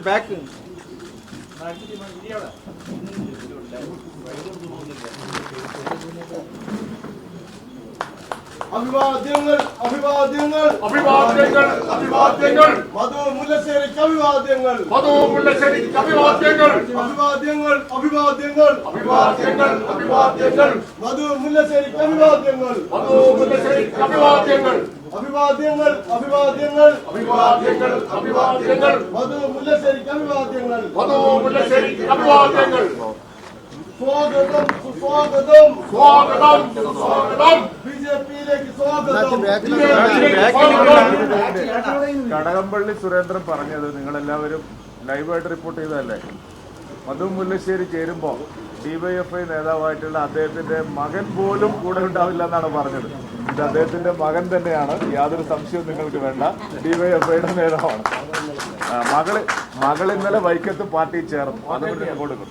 Back അഭിവാദ്യങ്ങൾ അഭിവാദ്യങ്ങൾ. അഭിവാദ്യങ്ങൾ അഭിവാദ്യങ്ങൾ. മധു മുല്ലശ്ശേരിക്ക് അഭിവാദ്യങ്ങൾ മധു മുല്ലശ്ശേരിക്ക് അഭിവാദ്യങ്ങൾ അഭിവാദ്യങ്ങൾ അഭിവാദ്യങ്ങൾ. അഭിവാദ്യങ്ങൾ അഭിവാദ്യങ്ങൾ. മധു മുല്ലശ്ശേരിക്ക് അഭിവാദ്യങ്ങൾ മധു മുല്ലശ്ശേരിക്ക് അഭിവാദ്യങ്ങൾ അഭിവാദ്യങ്ങൾ അഭിവാദ്യങ്ങൾ. അഭിവാദ്യങ്ങൾ അഭിവാദ്യങ്ങൾ. മധു മുല്ലശ്ശേരിക്ക് അഭിവാദ്യങ്ങൾ. മധു മുല്ലശ്ശേരിക്ക് അഭിവാദ്യങ്ങൾ. സ്വാഗതം സുസ്വാഗതം. സ്വാഗതം സ്വാഗതം. ബി ജെ പിയിലേക്ക് സ്വാഗതം കടകംപള്ളി സുരേന്ദ്രൻ പറഞ്ഞത് നിങ്ങളെല്ലാവരും ലൈവായിട്ട് റിപ്പോർട്ട് ചെയ്തതല്ലേ? മധു മുല്ലശ്ശേരി ചേരുമ്പോൾ ഡിവൈഎഫ്ഐ നേതാവായിട്ടുള്ള അദ്ദേഹത്തിന്റെ മകൻ പോലും കൂടെ ഉണ്ടാവില്ല എന്നാണ് പറഞ്ഞത്. ഇത് അദ്ദേഹത്തിന്റെ മകൻ തന്നെയാണ്. യാതൊരു സംശയവും നിങ്ങൾക്ക് വേണ്ട. ഡിവൈഎഫ്ഐയുടെ നേതാവാണ്. മകൾ മകൾ ഇന്നലെ വൈക്കത്ത് പാർട്ടി ചേർന്നു. അതുകൊണ്ട് മുന്നിൽ കൊടുക്കും.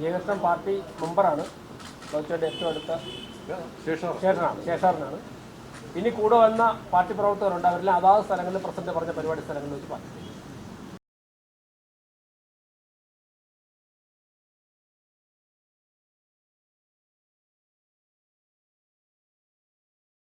ജയകൃഷ്ണൻ പാർട്ടി മെമ്പറാണ്. ലോക്സഭയുടെ ഏറ്റവും അടുത്ത ശേഷനാണ്. ശേഷാറിനാണ്. ഇനി കൂടെ വന്ന പാർട്ടി പ്രവർത്തകരുണ്ട്. അവരെല്ലാം അതാത് സ്ഥലങ്ങളിൽ പ്രസിഡന്റ് പറഞ്ഞ പരിപാടി സ്ഥലങ്ങളിൽ വെച്ച് പാർട്ടി